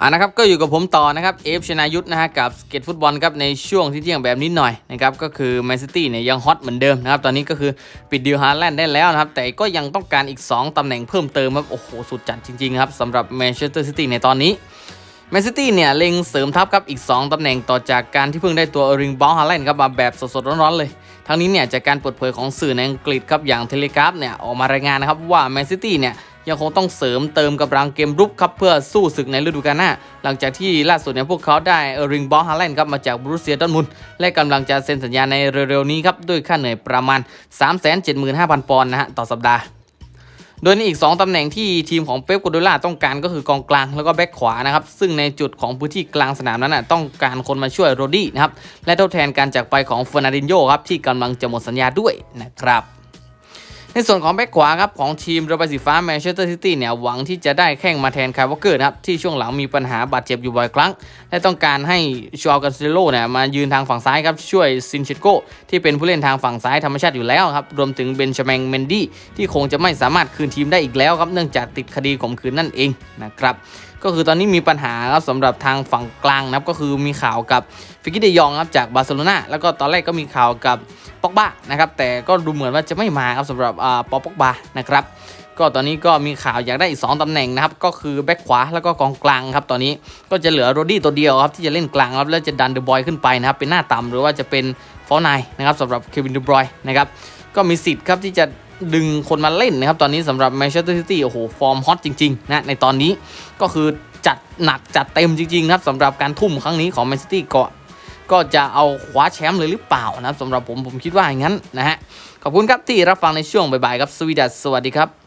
อ่านะครับก็อยู่กับผมต่อนะครับเอฟชนายุทธนะฮะกับสเก็ตฟุตบอลครับในช่วงที่เที่ยงแบบนี้หน่อยนะครับก็คือแมนซิตี้เนี่ยยังฮอตเหมือนเดิมนะครับตอนนี้ก็คือปิดดีลฮาแลนด์ได้แล้วนะครับแต่ก็ยังต้องการอีก 2 ตำแหน่งเพิ่มเติมครับโอ้โหสุดจัดจริงๆครับสำหรับแมนเชสเตอร์ซิตี้ในตอนนี้แมนซิตี้เนี่ยเล็งเสริมทัพครับอีก 2 ตำแหน่งต่อจากการที่เพิ่งได้ตัวอริงบอลฮาแลนด์ครับมาแบบสดๆร้อนๆเลยทั้งนี้เนี่ยจากการเปิดเผยของสื่อในอังกฤษครับอย่างเทเลกราฟเนี่ยออกมารายงานนะครับว่าแมนซิตี้เนี่ย ยังคงต้องเสริมเติมกับรังเกมรุกครับเพื่อสู้ศึกในฤดูกาลหน้า หลังจากที่ล่าสุดเนี่ยพวกเขาได้เออริงบอลฮาแลนด์ครับมาจากบรูเซียดอร์ทมุนและกำลังจะเซ็นสัญญาในเร็วๆนี้ครับด้วยค่าเหนื่อยประมาณ 375,000 ปอนด์นะฮะต่อสัปดาห์โดยในอีก 2ตำแหน่งที่ทีมของเป๊ปกัวเดล่าต้องการก็คือกองกลางแล้วก็แบ็คขวานะครับ ซึ่งในจุดของพื้นที่กลางสนามนั้นนะต้องการคนมาช่วยโรดี้นะครับ และทดแทนการจากไปของเฟอร์นันดินโยครับ ที่กำลังจะหมดสัญญาด้วยนะครับ ในส่วนของแบ็คขวาครับของทีมเรือใบสีฟ้าแมนเชสเตอร์ซิตี้เนี่ยหวังที่จะได้แข้งมาแทนคายวอเกอร์นะครับที่ช่วงหลังมีปัญหาบาดเจ็บอยู่บ่อยครั้ง และต้องการให้ชอกัสเซโลเนี่ยมายืนทางฝั่งซ้ายครับช่วยซินเชโกที่เป็นผู้เล่นทางฝั่งซ้ายธรรมชาติอยู่แล้วครับรวมถึงเบนชาแมงเมนดี้ที่คงจะไม่สามารถคืนทีมได้อีกแล้วครับเนื่องจากติดคดีข่มขืนนั่นเองนะครับก็คือตอนนี้มีปัญหาครับสำหรับทางฝั่งกลางนะครับก็คือมีข่าวกับฟิกิเดยองครับจากบาร์เซโลนาแล้วก็ตอนแรกก็มีข่าวกับปอกบ้านะครับแต่ก็ดูเหมือนว่าจะไม่มาครับสำหรับปอปอกบานะครับก็ตอนนี้ก็มีข่าวอยากได้อีก 2ตำแหน่งนะครับ ก็คือแบ็คขวาแล้วก็กองกลางครับ ตอนนี้ก็จะเหลือโรดี้ตัวเดียวครับ ที่จะเล่นกลางครับแล้วจะดันเดอะบอยขึ้นไปนะครับ เป็นหน้าต่ำหรือว่าจะเป็นฟอร์ไนนะครับสำหรับเควินเดอะบอยนะครับก็มีสิทธิ์ครับที่จะดึงคนมาเล่นนะครับ ตอนนี้สำหรับแมนเชสเตอร์ซิตี้โอ้โห ฟอร์มฮอตจริงๆนะในตอนนี้ก็คือจัดหนักจัดเต็มจริงๆนะครับสำหรับการทุ่มครั้งนี้ของแมนซิตี้ก็ ก็จะเอาคว้าแชมป์เลยหรือเปล่านะครับสำหรับผมผมคิดว่าอย่างนั้นนะฮะขอบคุณครับที่รับฟังในช่วงบ่ายๆครับสวีดัสสวัสดีครับ